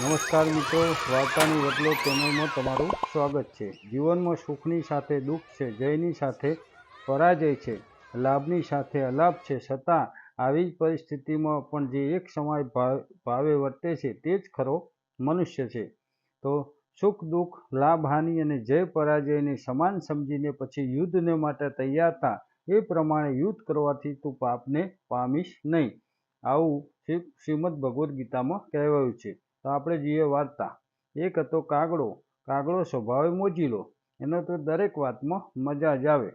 નમસ્કાર મિત્રો, વાર્તાની વડલો ચેનલમાં તમારું સ્વાગત છે. જીવનમાં સુખની સાથે દુઃખ છે, જયની સાથે પરાજય છે, લાભની સાથે અલાભ છે, છતાં આવી જ પરિસ્થિતિમાં પણ જે એક સમય ભાવ- વર્તે છે તે જ ખરો મનુષ્ય છે. તો સુખ, દુઃખ, લાભ, હાનિ અને જય પરાજયને સમાન સમજીને પછી યુદ્ધને માટે તૈયાર થા એ પ્રમાણે યુદ્ધ કરવાથી તું પાપને પામીશ નહીં. આવું શ્રી, શ્રીમદ ભગવદ્ ગીતામાં કહેવાયું છે. તો આપણે જોઈએ વાર્તા. એક હતો કાગડો. કાગડો સ્વભાવે મોજીલો. એનો તો દરેક વાતમાં મજા જ આવે.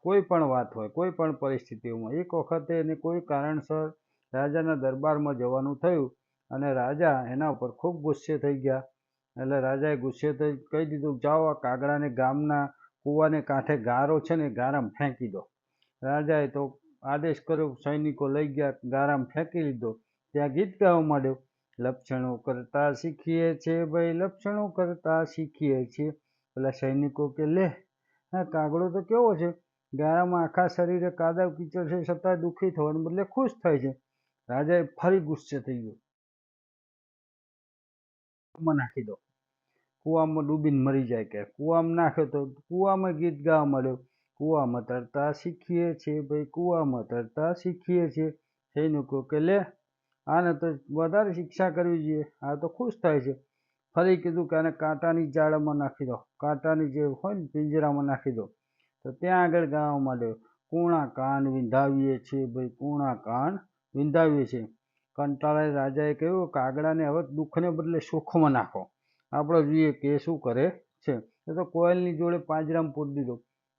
કોઈ પણ વાત હોય, કોઈ પણ પરિસ્થિતિઓમાં. એક વખતે એને કોઈ કારણસર રાજાના દરબારમાં જવાનું થયું અને રાજા એના ઉપર ખૂબ ગુસ્સે થઈ ગયા. એટલે રાજાએ ગુસ્સે થઈ કહી દીધું, જાઓ આ કાગડાને ગામના કૂવાને કાંઠે ગારો છે ને ગારામ ફેંકી દો. રાજાએ તો આદેશ કર્યો, સૈનિકો લઈ ગયા, ગારામાં ફેંકી લીધો. ત્યાં ગીત ગાવા માંડ્યો. લક્ષણો કરતા શીખીએ છીએ ભાઈ, લક્ષણો કરતા શીખીએ છીએ પેલા સૈનિકો કે, લે હા કાગડો તો કેવો છે? ગાળામાં આખા શરીરે કાદવ કીચડ છે, છતાં દુઃખી થવાને બદલે ખુશ થાય છે. રાજાએ ફરી ગુસ્સે થઈ ગયો. કૂવામાં નાખી દો. કૂવામાં ડૂબીને મરી જાય કે, કૂવામાં નાખ્યો તો કૂવામાં ગીત ગાવા માંડ્યો. કૂવામાં તરતા શીખીએ છીએ ભાઈ, કૂવામાં તરતા શીખીએ છીએ સૈનિકો કે, લે આને તો વધારે શિક્ષા કરવી જોઈએ. આ તો ખુશ થાય છે. ફરી કીધું કે આને કાંટાની જાળમાં નાખી દો. કાંટાની જે હોય ને પિંજરામાં નાખી દો. તો ત્યાં આગળ ગાવા માંડ્યો કૂણા કાન વિંધાવીએ છીએ ભાઈ, કૂણા કાન વિંધાવીએ છીએ. કંટાળાએ રાજાએ કહ્યું, કાગડાને હવે દુઃખને બદલે સુખમાં નાખો. આપણે જોઈએ કે શું કરે છે? એ તો કોયલની જોડે પાંજરામાં પૂરી દીધો.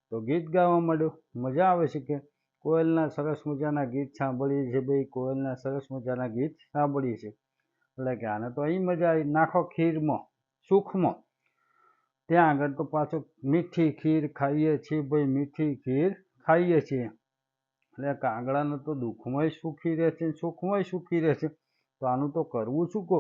તો ગીત ગાવા માંડ્યો મજા આવે છે કે? કોયલના સરસ મજાના ગીત સાંભળીએ છીએ ભાઈ કોયલના સરસ મજાના ગીત સાંભળીએ છીએ. એટલે કે આને તો અહીં મજા આવી. નાખો ખીરમાં, સુખમાં. ત્યાં આગળ તો પાછો મીઠી ખીર ખાઈએ છીએ ભાઈ, મીઠી ખીર ખાઈએ છીએ. એટલે કાગડાને તો દુઃખમાંય સુખી રહે છે સુખમાંય સુખી રહે છે. તો આનું તો કરવું શું કહો?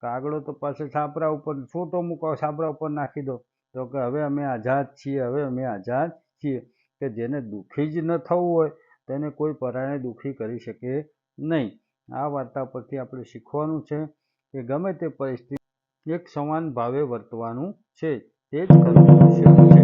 કાગડો તો પાછો છાપરા ઉપર છોટો મૂકો, છાપરા ઉપર નાખી દો. તો કે હવે અમે આઝાદ છીએ, હવે અમે આઝાદ છીએ. કે જેને દુઃખી જ ન થવું હોય, તેને કોઈ પરાણે દુઃખી કરી શકે નહીં. આ વાર્તા પરથી આપણે શીખવાનું છે કે ગમે તે પરિસ્થિતિ એક સમાન ભાવે વર્તવાનું છે. તે જ ખરું છે.